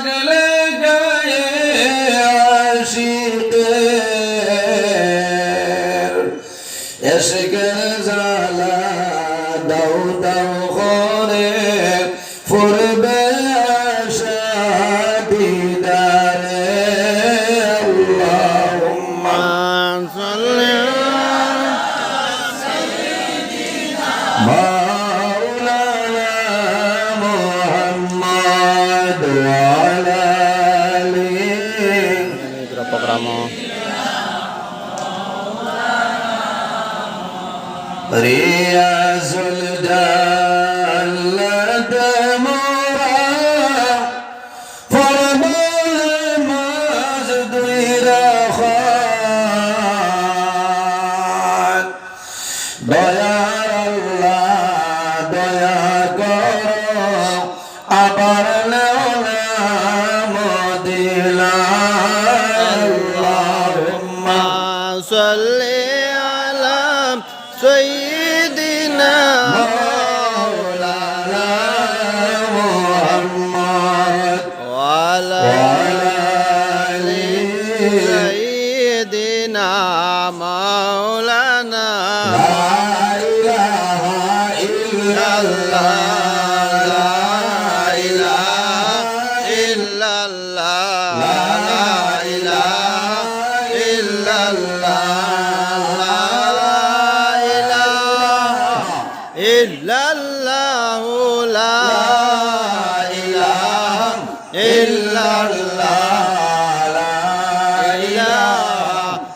சகல রিয়াজুল দা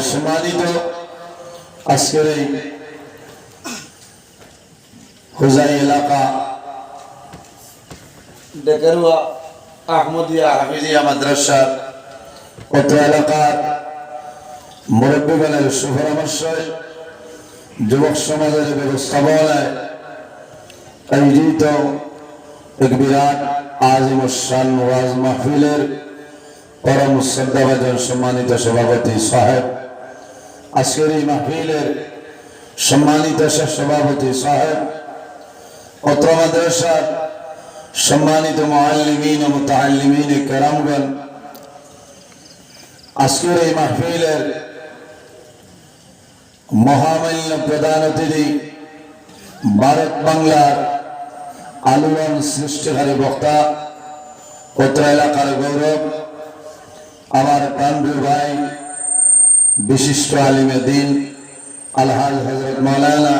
সম্মানিত আজকের এই হুজাই এলাকা ডেকেরুয়া আহমদিয়া হাফিজিয়া মাদ্রাসার অত্র এলাকার মুরব্বীগণের সুপরামর্শয়, যুবক সমাজের ব্যবস্থাপনায় এক বিরাট আজিম শান ওয়াজ মাহফিলের পরম শ্রদ্ধাভাজন সম্মানিত সভাপতি সাহেব আজকের এই মাহফিলের সম্মানিত সভাপতি সাহেব, অত্র মাদ্রাসার সম্মানিত মুআল্লিমিন ও মুতাআল্লিমিন কেরামগণ, আজকের এই মাহফিলের মহামান্য প্রধান অতিথি ভারত বাংলার আলোড়ন সৃষ্টিকারী বক্তা, অত্র এলাকার গৌরব, আমার প্রাণপ্রিয় ভাই বিশিষ্ট আলিমে দিন, আলহাজ হজরত মৌলানা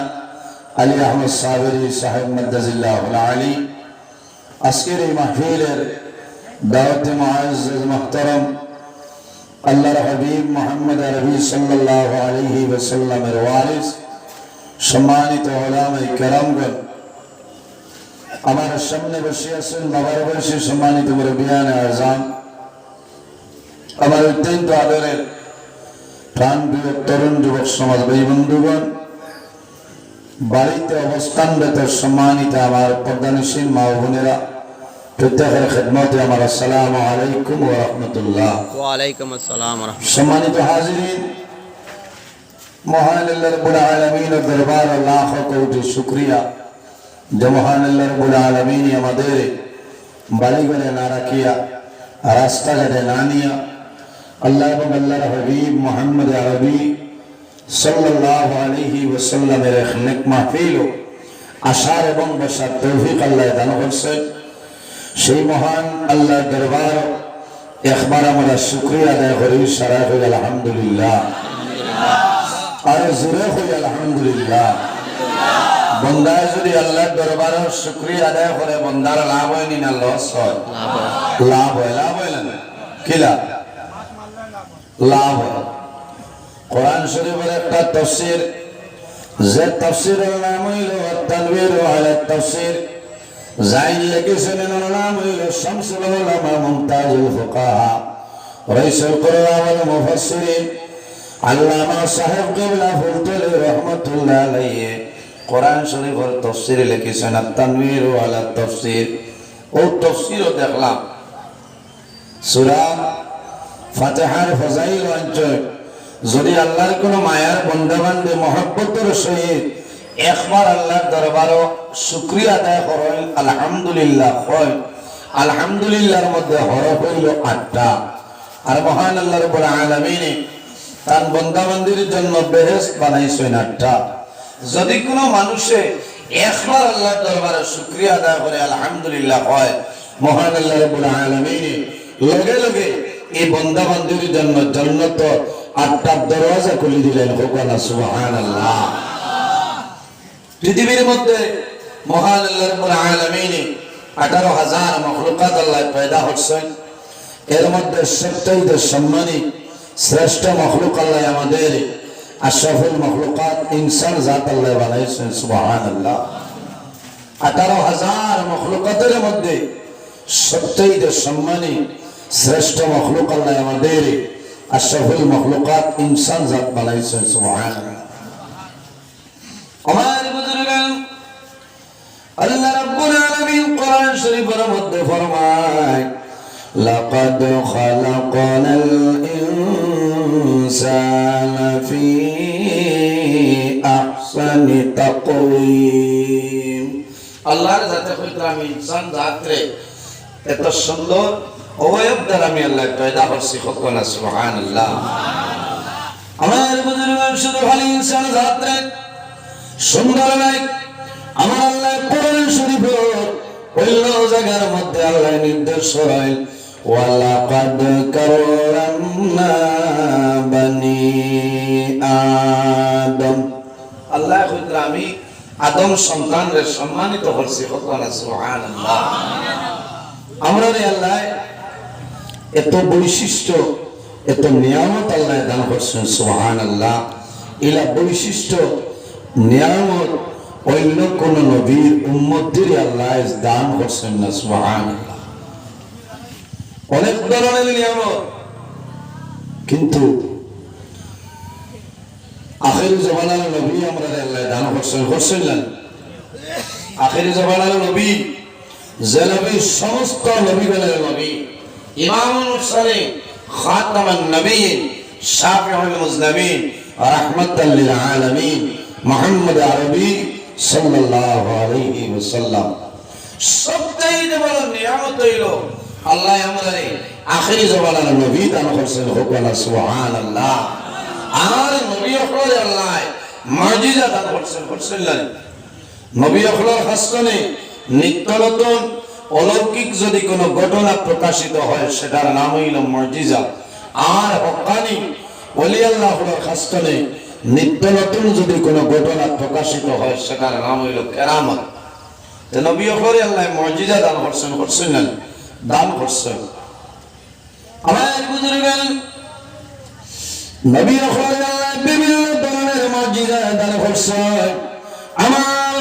আলী আহমদ সাহেবী সাহেব মদাজিল্লাহ আলী। আজকের এই মাহফিলের দাওয়াতে মুআজ্জাজ মুহতারাম আল্লাহর হাবিব মোহাম্মদ রবি সাল্লাল্লাহু আলাইহি ওয়াসাল্লামের ওয়ারিস, সম্মানিত ওলামায়ে কেরামগণ, আমার সামনে বসে আছেন বাবার বয়সে সম্মানিত মুরব্বিয়ান আজম আমার অত্যন্ত আদরের প্রাণ প্রিয় তরুণ যুবক সমাজ ভাই বন্ধুগণ বাড়িতে অবস্থানরত সম্মানিত আমার পর্দানসীন মা ও বোনেরা প্রত্যেকের খেদমতে আমার আসসালামু আলাইকুম ওয়া রাহমাতুল্লাহ। ওয়ালাইকুম আসসালাম সম্মানিত হাজিরিন মহান আল্লাহ রব্বুল আলামিনের দরবার লাখ কোটি শুকরিয়া। যে মহান আল্লাহ রব্বুল আলামিন আমাদের বাড়িঘরে না রাখিয়া রাস্তাঘাটে না নিয়া আল্লাহ এবং আল্লাহর হাবিব মোহাম্মদ আরবি সাল্লাল্লাহু আলাইহি ওয়াসাল্লামের এক নেক মাহফিল আশার এবং বসার তৌফিক আল্লাহ দান করছেন সেই মহান আল্লাহর দরবার একবার আমরা শুক্রিয়া আদায় করি সারা হয়ে আলহামদুলিল্লাহ। আর জোরে হয়ে আলহামদুলিল্লাহ। বন্দায় যদি আল্লাহর দরবার শুক্রিয়া আদায় করে বন্দার লাভ হয়নি না লস হয়। লাভ হয় লাভ হয় না। কি লাভ? লাভ হয়। কোরআন শরীফের একটা তফসির, যে তফসিরের নাম হইল তানবীর আলা তফসির। জাইন লিখেছেন, এর নাম হইল শামসুল উলামা মুমতাজুল ফুকাহা। রাইসুল কুরআন ওয়াল মুফাসসিরিন, আল্লামা সাহেব কিবলা ফুলতুলি রহমাতুল্লাহ আলাইহি কোরআন শরীফের তফসির লিখেছেন তানবীর আলা তফসির। ও তফসিরও দেখলাম। সূরা ফাতিহার ফজাইল অঞ্চল। যদি আল্লাহর কোনো মায়ার বন্ধবান্ধে মহব্বতের সহিত একবার আল্লাহর দরবারও শুক্রিয়া আদায় করেন, আলহামদুলিল্লাহ হয়। আলহামদুলিল্লাহর মধ্যে হরফ হইল আটটা। আর মহান আল্লাহ রব্বুল আলামিনে তার বন্দাবান্দির জন্য বেহেশত বানাইছেন আটটা। যদি কোনো মানুষে একবার আল্লাহর দরবারে শুক্রিয়া আদায় করে, আলহামদুলিল্লাহ হয়, মহান আল্লাহ রব্বুল আলামিনে লগে লগে এই বন্দাবান্দির জন্য জন্নত আটটা দরওয়াজা খুলে দিলেন হোকানা সুবহানাল্লাহ। পৃথিবীর মধ্যে মহান আল্লাহ আলামিন 18000 মাখলুকাত আল্লাহ পয়দা করছেন। এর মধ্যে সবচেয়ে সম্মানী শ্রেষ্ঠ মখলুক আল্লাহ আমাদের আশরাফুল মখলুকাত ইনসান জাত আল্লাহ বানাইছেন সুবহানাল্লাহ। 18000 মখলুকাতের মধ্যে সবচেয়ে সম্মানী শ্রেষ্ঠ মখলুক আল্লাহ আমাদের আশরাফুল মখলুকাত ইনসান জাত আমার বুজুর্গান, আল্লাহ আমি ইনসান এত সুন্দর অবয়ব দ্বারা আমি আল্লাহ পয়দা করছি কখনা সুবহানাল্লাহ। আমার বুজুর্গান শুধু ইনসান জাতরে সুন্দর নাই আমার আল্লাহ কোরআন শরীফ জায়গার মধ্যে আল্লাহ নির্দেশ বানি আদম। আল্লাহ কইতে আমি আদম সন্তানদের সম্মানিত করছি সুবহানাল্লাহ। আমরা রে আল্লাহ এত বৈশিষ্ট্য, এত নিয়ামত আল্লাহ দান করছেন, সুবহানাল্লাহ। এলা বৈশিষ্ট্য, নিয়ামত অন্য কোন নবীর উম্মতের আল্লাহ দান করছেন না, সুবহানাল্লাহ। অনেক ধরনের নিয়ামত, কিন্তু আখের জমানার নবী আমরা আল্লাহ দান করছেন করছেন না। আখের জমানার নবী যে নবী সমস্ত নবী নবীগণের নবী ইমামুল মুরসালিন খাতামান নবীন শাফিউল মুজনাবিন রাহমাতাল লিল আলামিন, মোহাম্মদ আরবি সাল্লাল্লাহু আলাইহি ওয়াসাল্লাম। সবচেয়ে বড় নিয়ামত হইল, আল্লাহ আমাদের আখেরি জমানার নবী দান করছেন হুকানা সুবহানাল্লাহ। আর নবী হকলে আল্লাহ মুজিজা দান করছেন করছেন নবী হকলের হাসনে নিত্য নতুন অলৌকিক যদি কোনো ঘটনা প্রকাশিত হয়, সেটার নাম হইল মর্জিজা আর হকানি অলি আল্লাহর হাসনে নিত্য নতুন যদি কোনো ঘটনা প্রকাশিত হয়, সেটার নাম হইল কেরামত। আমার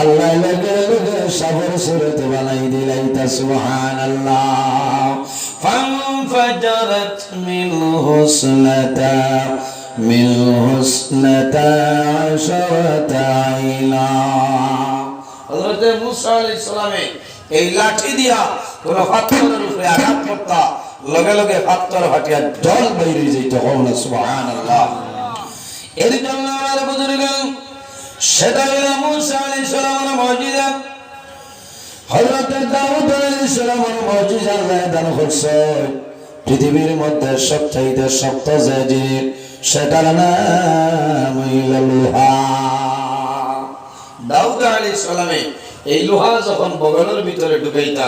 আল্লাহ লগে লগে সাবর সুরতে বানাই দিলাইতা সুবহানাল্লাহ فانفجرت منه اثنتا منه اثنتا عشرة عينا হযরত মুসা আলাইহিস সালামে এই লাঠি দিয়া কোন পাথরের উপরে আঘাত করতা লগে লগে পাথর ফাটিয়া জল বাইরে যাইতে হও না সুবহানাল্লাহ এর জন্য আমার বুজুর্গ আল্লাহ দান পৃথিবীর মধ্যে সবচাইতে শক্ত যে সেটার নাম এই লোহা যখন বগলের ভিতরে ঢুকাইতা,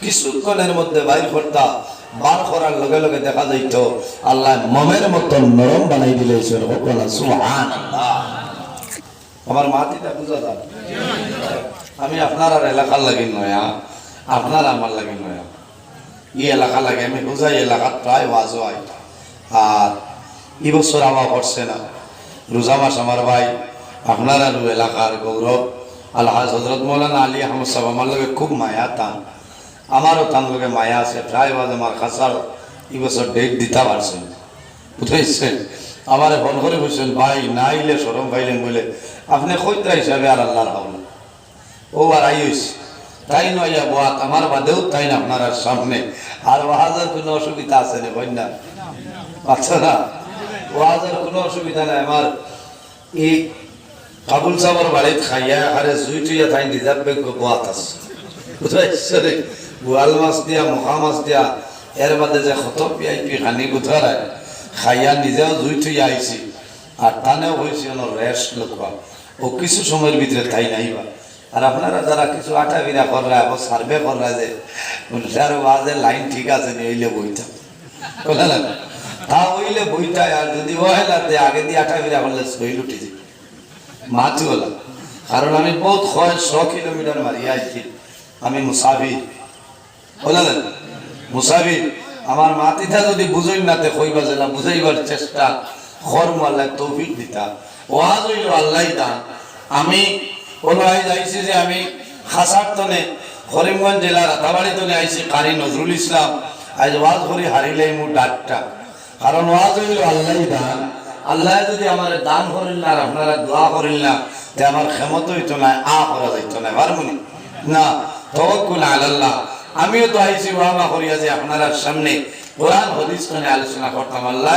কিছুক্ষণের মধ্যে বাইর করতা, বার করার লগে লগে দেখা যাইত, আল্লাহ মমের মতো নরম বানাই দিলে সুহান আমার মাটিটা বুঝা যান আমি আপনার আর এলাকার লাগি নয়া, আপনার আমার লাগি নয়া। ই এলাকা লাগে, আমি বুঝাই এলাকার প্রায় ওয়াজ হয়। আর এই বছর আমার করছে না। রোজা মাস আমার ভাই, আপনার আর এলাকার গৌরব। আল্লাহ হজরত মৌলানা আলী আহমদ সাহেব আমার লগে খুব মায়া টান আমারও তার লগে মায়া আছে, প্রায় বাজ আমার খাসার এই বছর ডেট দিতে পারছেন। বুঝাইছেন আমার ফোন করে বলছেন, ভাই, না আইলে সরম পাইলেন বলে আপনি খৈত্রা হিসাবে আর আল্লাহর হাওলা। ও আর আইস তাই নয় বাত, আমার বাদেও তাই না আপনার সামনে। আর ওয়াহাজের কোনো অসুবিধা আছে না বন্যা? আচ্ছা না ওয়াহাজের কোনো অসুবিধা নাই। আমার এই কাবুল সাহর বাড়িত খাইয়া আরে জুই টুইয়া তাই রিজার্ভ ব্যাংক বোয়াত আছে। বুঝাইছে রে বোয়াল মাছ দিয়া, মহা মাছ দিয়া, এর বাদে যে খত পিয়াইপি খানি গুথারায় খাইয়া নিজেও জুই টুইয়া আইছি। আর টানেও হয়েছে রেস্ট লোকা ও কিছু সময়ের ভিতরে তাই নাইবা আর আপনারা যারা কিছু আটা বিরা কররা এবং সার্ভে কররা যে যার ওয়াজের লাইন ঠিক আছে নি হইলে বইটা। না? তা হইলে বইটা, আর যদি ওহেলাতে আগে দিয়ে আটা বিরা করলে সই লুটি যাবে মাতি হলা। কারণ আমি বহুত হয় ছ কিলোমিটার মারিয়া আইছি। আমি মুসাফির। বললেন মুসাফির। আমার মাতিটা যদি বুঝই না তে কইবা যে না বুঝাইবার চেষ্টা কর্ম আল্লাহ তৌফিক দিতা। ওয়াজ হইল আল্লাহ দান। আমি কোনো যাইছি যে আমি খাসার তনে করিমগঞ্জ জেলার রাতাবাড়ি তনে আইছি, কারি নজরুল ইসলাম। আজ ওয়াজ করি হারিলেই মু ডাকটা। কারণ ওয়াজ হইল আল্লাহ দান। আল্লাহ যদি আমার দান করিল না আর আপনারা দোয়া করিল না, তে আমার ক্ষমতা হইতো না, আ করা যাইতো না। পারবনি না, তওয়াক্কুল আলাল্লাহ। আমিও তো আইছি ওয়ামা করিয়া যে আপনারা সামনে কোরআন হাদিস নিয়ে আলোচনা করতাম আল্লাহ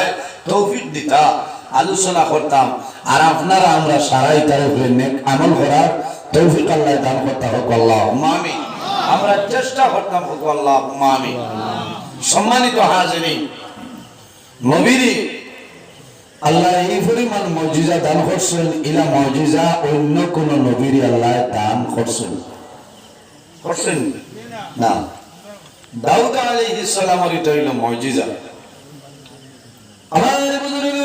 তৌফিক দিতা আলোচনা করতাম। আর আপনারা আমরা সারাই তার উপরে নেক আমল করার তৌফিক আল্লাহ দান করতে হোক আল্লাহ। মামি আমরা চেষ্টা করতাম হোক আল্লাহ মামি সম্মানিত হাজিরি নবীরি আল্লাহ এই পরিমাণ মজিজা দান করছেন ইলা মজিজা অন্য কোন নবীর আল্লাহ দান করছেন। করছেন। না। দাউদ আলাইহিস সালামের এটা হইল মজিজা। আমার বুজুর্গ,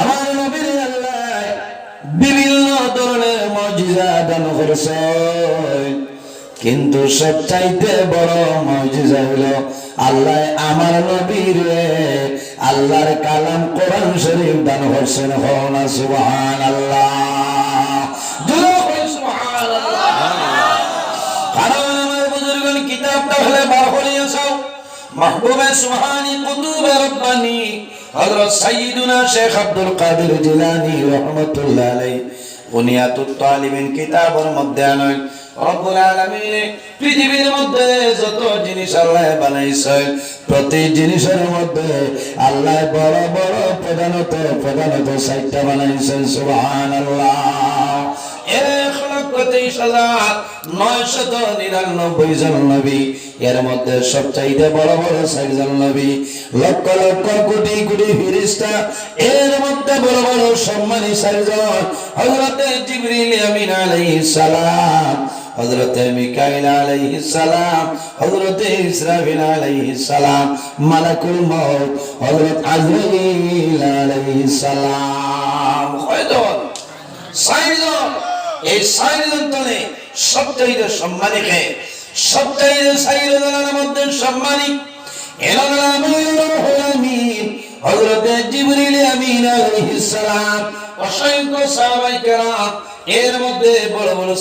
আমার নবীর আল্লাহ বিভিন্ন ধরনের মজিজা দান করছেন কিন্তু সবচাইতে বড় মজিজা হলো আল্লাহ আমার নবীর, আল্লাহর কালাম কোরআন শরীফ দান করছেন। হনা সুবহান হলে বার চাও মাহবুবে সুবহানি কুতুবে রব্বানি। হযরত সাইয়্যিদুনা শেখ আব্দুল কাদের জিলানী রাহমাতুল্লাহ আলাইহি। বুনিয়াতুত মধ্যে আনয়। রব্বুল আলামিন পৃথিবীর মধ্যে যত জিনিস আল্লাহ বানাইছে প্রতি জিনিসের মধ্যে আল্লাহ বড় বড় প্রধানত প্রধানত সাইটটা বানাইছেন, সুবহানাল্লাহ। চল্লিশ হাজার নয়শত নিরানব্বই জন নবী। এর মধ্যে সবচাইতে বড় বড় নবী। লক্ষ লক্ষ কোটি কোটি ফিরিস্তা এর মধ্যে বড় বড় সম্মানী হজরতে জিবরিল আমিন সালাম হজরতে মিকাইল আলাইহিস সালাম হজরতে ইসরাফিল আলাইহিস সালাম, মালাকুল আজরাইল আলাইহিস সালাম। এই মধ্যে এর মধ্যে বড় বড়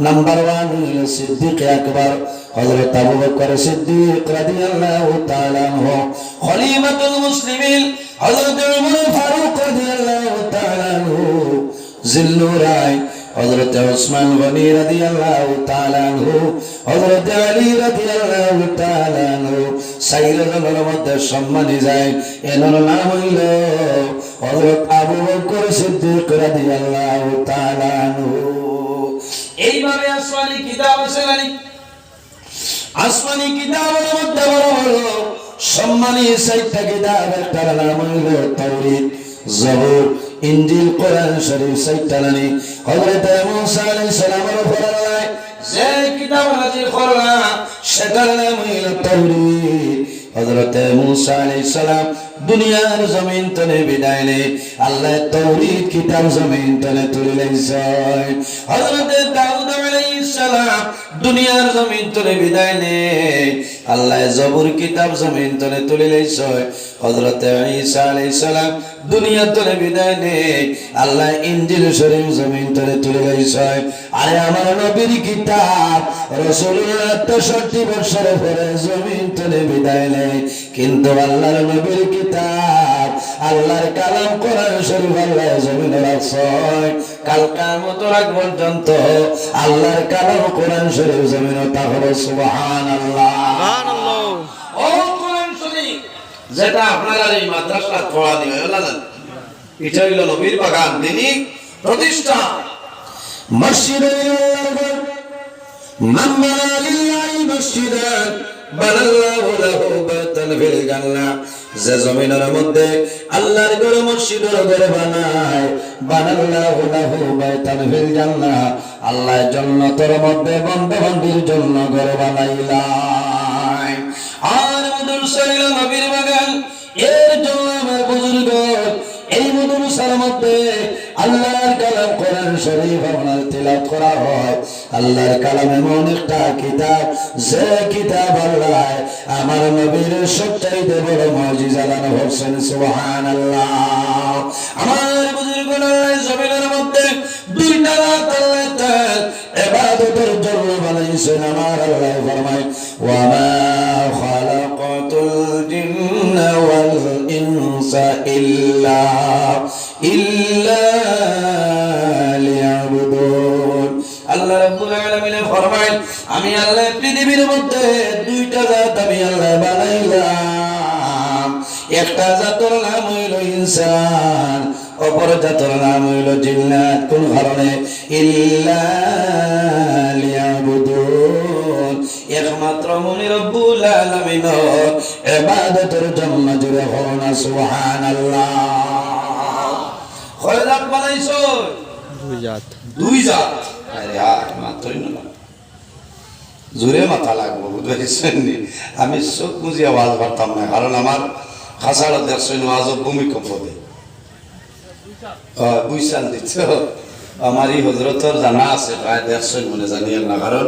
নাম্বার 1 হলো সিদ্দিক আকবর, হযরত আবু বকর সিদ্দিক রাদিয়াল্লাহু তাআলা খলিফাতুল মুসলিমিন হযরত উমর ফারুক রাদিয়াল্লাহু তাআলা আনহু জিল্লুরাই হযরত ওসমান গনি রাদিয়াল্লাহু তাআলা আনহু, হযরত আলী রাদিয়াল্লাহু তাআলা আনহু সাইয়্যিদুল মধ্যে সম্মানী যায়। এনার নাম হইল হযরত আবু বকর সিদ্দিক রাদিয়াল্লাহু তাআলা আনহু। এইভাবে আসমানি কিতাব আছে জানি আসমানি কিতাবের মধ্যে বড় বড় সম্মানী সাইটটা কিতাব একটার নাম হইল তাওরীত জবুর। ইনজিল কোরআন শরীফ সাইটটা নানি হযরত মুসা আলাইহিস সালামের উপর যে কিতাব নাজিল করলা, সেটার নাম হইল তাওরাত হযরত মুসা আলাইহিস সালাম দুনিয়ার জমিন তলে বিদায় নে আল্লাহ তাওরাত কিতাব জমিন তলে তুলে লাইছে। হযরত দাউদ আলাইহিস সালাম, দুনিয়ার জমিন তলে বিদায় নে। আল্লাহ জবুর কিতাব জমিন তলে তুলে লাইছে। হযরত দুনিয়া তলে বিদায় নে। আল্লাহ ইনজিল শরীফ জমিন তলে তুলে লাইছে। আরে আমার নবীর কিতাব রাসূলুল্লাহ 63 বছর পরে জমিন তলে বিদায় নেয়। কিন্তু আল্লাহর নবীর কিতাব আল্লাহর কালাম কোরআন শরীফ আল্লাহ জমিনে রাখছয় কাল কামতের রাখ পর্যন্ত আল্লাহর কালাম কোরআন শরীফ জমিনে তাহলে সুবহানাল্লাহ। সুবহানাল্লাহ। ও কোরআন শরীফ যেটা আপনারা এই মাদ্রাসা পড়া দিবেন আল্লাহ এটা হইল নবীর বাগান তিনি প্রতিষ্ঠা। মসজিদে আল্লাহর লিল্লাহি মসজিদান জমিনের মধ্যে আল্লাহর ঘর মসজিদের ঘর বানায়, বানাল্লাহু লাহু বাইতান ফিল জান্নাহ আল্লাহ জান্নাতের জন্য ঘর বানাইলাই আর মধুর শরীর নবীর বাগান, এর জন্য আমার বুজুর্গ এই মদরসার মধ্যে আল্লাহর কালাম কোরআন শরীফ আপনার তিলাওয়াত করা হয়। আল্লাহর কালাম এমন একটা কিতাব, যে কিতাব আল্লাহ আমার নবীর সবচাইতে বড় মুজিজা হচ্ছেন সুহান আল্লাহ আমার বুজুর্গ আল্লাহ জমিনের আমি আল্লাহ পৃথিবীর মধ্যে দুইটা জাত আমি আল্লাহ বানাইলাম। একটা জাতর নাম হইল ইনসান অপর জাতর নাম হইল জিন্নাত। কোন কারণে ইল্লা লিয়াবুদুন। একমাত্র মনি রব্বুল আলামিন ইবাদতের জন্য জুড়ে হন সুবহানাল্লাহ। কয় জাত বানাইছো? দুই জাত। দুই জাত? আরে আর মাত্রই না। জোরে মাথা লাগবো বুঝতে নি? আমি চোখ বুঝি আওয়াজ পারতাম না, কারণ আমার খাসাড় দেখছেন আজ ভূমিকম্প দেয় বুঝছেন দিচ্ছ আমার এই হজরতর জানা আছে, প্রায় দেখছেন মনে জানিয়েন না, কারণ